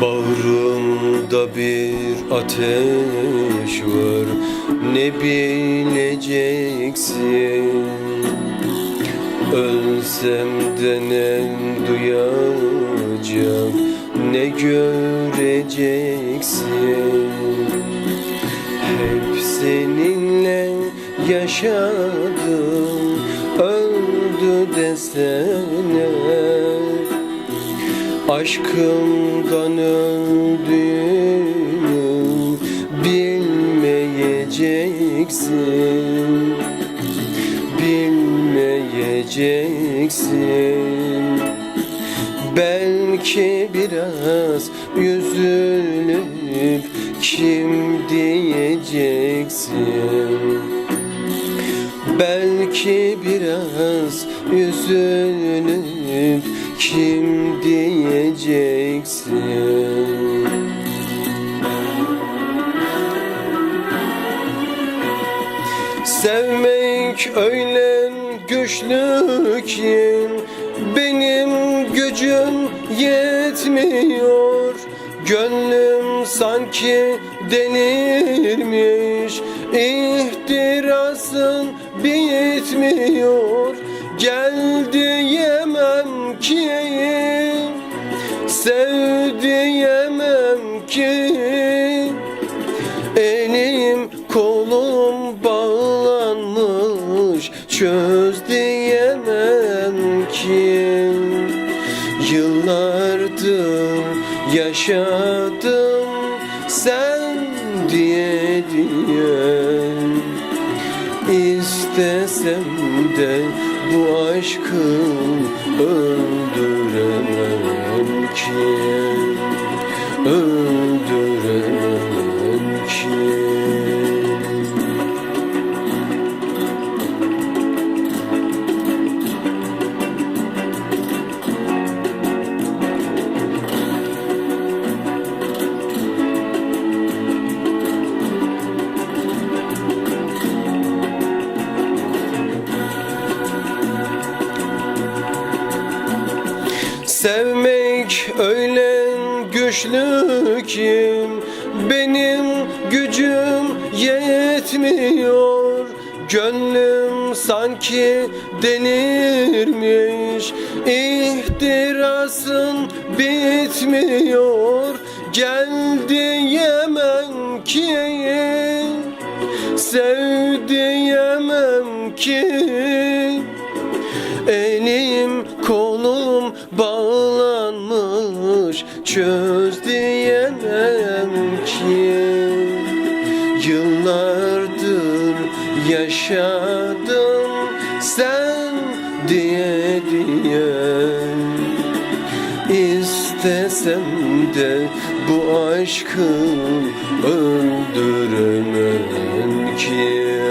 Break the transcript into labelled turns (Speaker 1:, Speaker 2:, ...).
Speaker 1: Kanımda bir ateş var. Ne bileceksin? Ölsem de ne duyacak Ne göreceksin? Hep seninle yaşadım. Öldü desene Aşkımdan öldüğünü bilmeyeceksin. Bilmeyeceksin. Belki biraz yüzülüp kim diyeceksin? Belki biraz üzülüp kim diyeceksin? Sevmek öyle güçlü ki benim gücüm yetmiyor. Gönlüm sanki delirmiş İhtirasın bitmiyor. Gel Elim kolum bağlanmış Çöz diyemem ki. Yıllardır yaşadım Sen diye diye. İstesem de bu aşkı öldüremem ki. Öldüremem Sevmek öyle güçlü ki benim gücüm yetmiyor. Gönlüm sanki delirmiş İhtirasın bitmiyor. Gel diyemem ki Sev diyemem ki. Elim kolum bağlanmış Çöz diyemem ki Yıllardır yaşadım Sen diye diye. İstesem de bu aşkı öldüremem ki